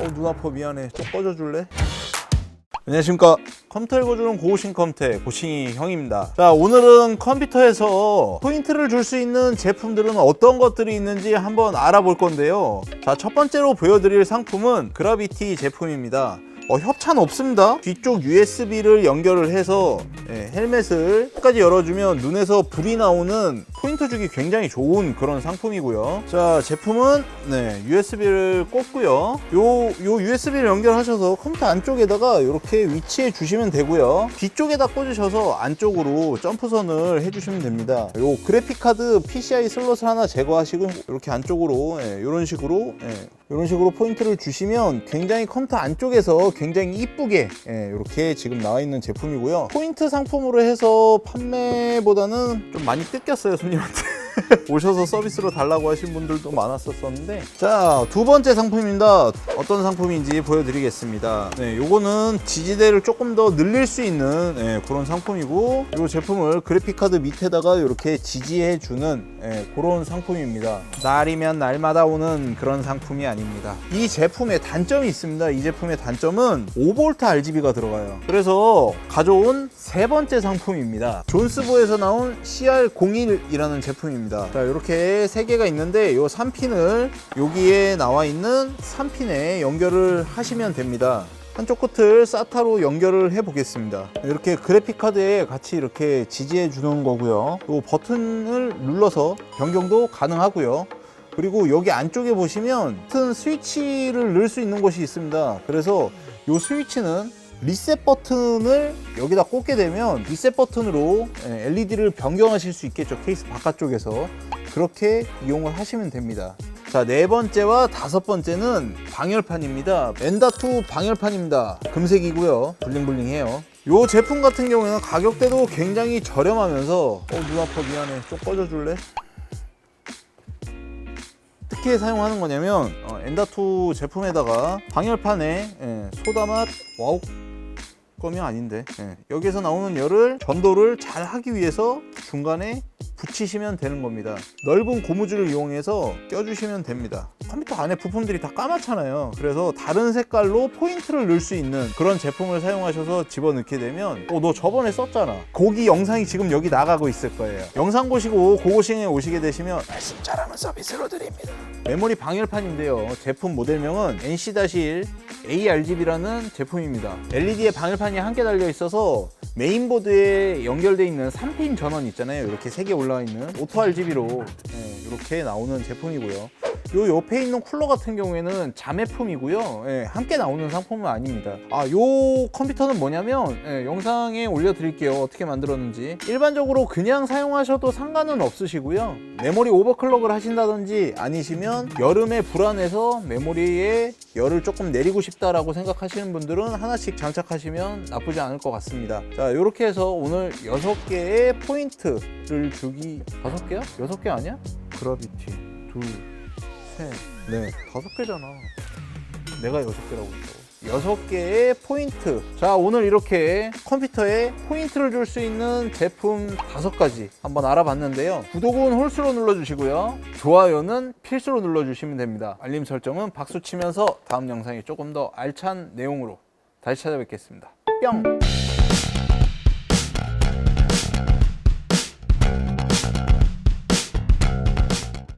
어, 눈 아파 미안해. 좀 꺼져줄래? 안녕하십니까. 컴퓨터 읽어주는 고우신 컴퓨터 고싱이 형입니다. 자, 오늘은 컴퓨터에서 포인트를 줄 수 있는 제품들은 어떤 것들이 있는지 한번 알아볼 건데요. 자, 첫 번째로 보여드릴 상품은 그라비티 제품입니다. 어, 협찬 없습니다. 뒤쪽 USB를 연결을 해서 예, 헬멧을 끝까지 열어주면 눈에서 불이 나오는 포인트 주기 굉장히 좋은 그런 상품이고요. 자, 제품은 네, USB를 꽂고요. 요, 요 USB를 연결하셔서 컴퓨터 안쪽에다가 이렇게 위치해 주시면 되고요. 뒤쪽에다 꽂으셔서 안쪽으로 점프선을 해주시면 됩니다. 요 그래픽카드 PCI 슬롯을 하나 제거하시고 이렇게 안쪽으로 예, 이런 식으로 예, 이런 식으로 포인트를 주시면 굉장히 컴퓨터 안쪽에서 굉장히 이쁘게 예, 이렇게 지금 나와 있는 제품이고요. 포인트 상품으로 해서 판매보다는 좀 많이 뜯겼어요 손님한테. 오셔서 서비스로 달라고 하신 분들도 많았었었는데. 자 두 번째 상품입니다. 어떤 상품인지 보여드리겠습니다. 네 요거는 지지대를 조금 더 늘릴 수 있는 예, 그런 상품이고 이 제품을 그래픽카드 밑에다가 이렇게 지지해 주는 예, 그런 상품입니다. 날이면 날마다 오는 그런 상품이 아닙니다. 이 제품의 단점이 있습니다. 이 제품의 단점은 5V RGB가 들어가요. 그래서 가져온 세 번째 상품입니다. 존스보에서 나온 CR01이라는 제품입니다 자 이렇게 세 개가 있는데 이 3핀을 여기에 나와 있는 3핀에 연결을 하시면 됩니다. 한쪽 끝을 사타로 연결을 해 보겠습니다. 이렇게 그래픽 카드에 같이 이렇게 지지해 주는 거고요. 이 버튼을 눌러서 변경도 가능하고요. 그리고 여기 안쪽에 보시면 버튼 스위치를 넣을 수 있는 곳이 있습니다. 그래서 이 스위치는 리셋 버튼을 여기다 꽂게 되면 리셋 버튼으로 LED를 변경하실 수 있겠죠 케이스 바깥쪽에서 그렇게 이용을 하시면 됩니다 자, 네 번째와 다섯 번째는 방열판입니다. 엔다2 방열판입니다. 금색이고요. 블링블링해요. 이 제품 같은 경우에는 가격대도 굉장히 저렴하면서 어, 눈 아파 미안해. 좀 꺼져줄래? 어떻게 사용하는 거냐면 어, 엔다2 제품에다가 방열판에 예, 소다맛 와우 껌이 아닌데. 예, 여기에서 나오는 열을 전도를 잘 하기 위해서 중간에 붙이시면 되는 겁니다. 넓은 고무줄을 이용해서 껴주시면 됩니다. 컴퓨터 안에 부품들이 다 까맣잖아요. 그래서 다른 색깔로 포인트를 넣을 수 있는 그런 제품을 사용하셔서 집어넣게 되면 어 너 저번에 썼잖아. 거기 영상이 지금 여기 나가고 있을 거예요. 영상 보시고 고고싱에 오시게 되시면 말씀 잘하면 서비스로 드립니다. 메모리 방열판인데요. 제품 모델명은 NC-1 ARGB라는 제품입니다. LED에 방열판이 한 개 달려 있어서 메인보드에 연결되어 있는 3핀 전원 있잖아요. 이렇게 세 개 올라와 있는 오토 RGB로 이렇게 나오는 제품이고요. 요 옆에 있는 쿨러 같은 경우에는 자매품이고요. 예, 함께 나오는 상품은 아닙니다. 아, 요 컴퓨터는 뭐냐면 예, 영상에 올려드릴게요. 어떻게 만들었는지. 일반적으로 그냥 사용하셔도 상관은 없으시고요. 메모리 오버클럭을 하신다든지 아니시면 여름에 불안해서 메모리에 열을 조금 내리고 싶다라고 생각하시는 분들은 하나씩 장착하시면 나쁘지 않을 것 같습니다. 자, 이렇게 해서 오늘 6개의 포인트를 주기 5개야? 6개 아니야? 그라비티 둘 셋, 넷, 다섯 개잖아. 내가 여섯 개라고 했다고. 여섯 개의 포인트. 자, 오늘 이렇게 컴퓨터에 포인트를 줄 수 있는 제품 다섯 가지 한번 알아봤는데요. 구독은 홀수로 눌러주시고요. 좋아요는 필수로 눌러주시면 됩니다. 알림 설정은 박수 치면서 다음 영상이 조금 더 알찬 내용으로 다시 찾아뵙겠습니다. 뿅!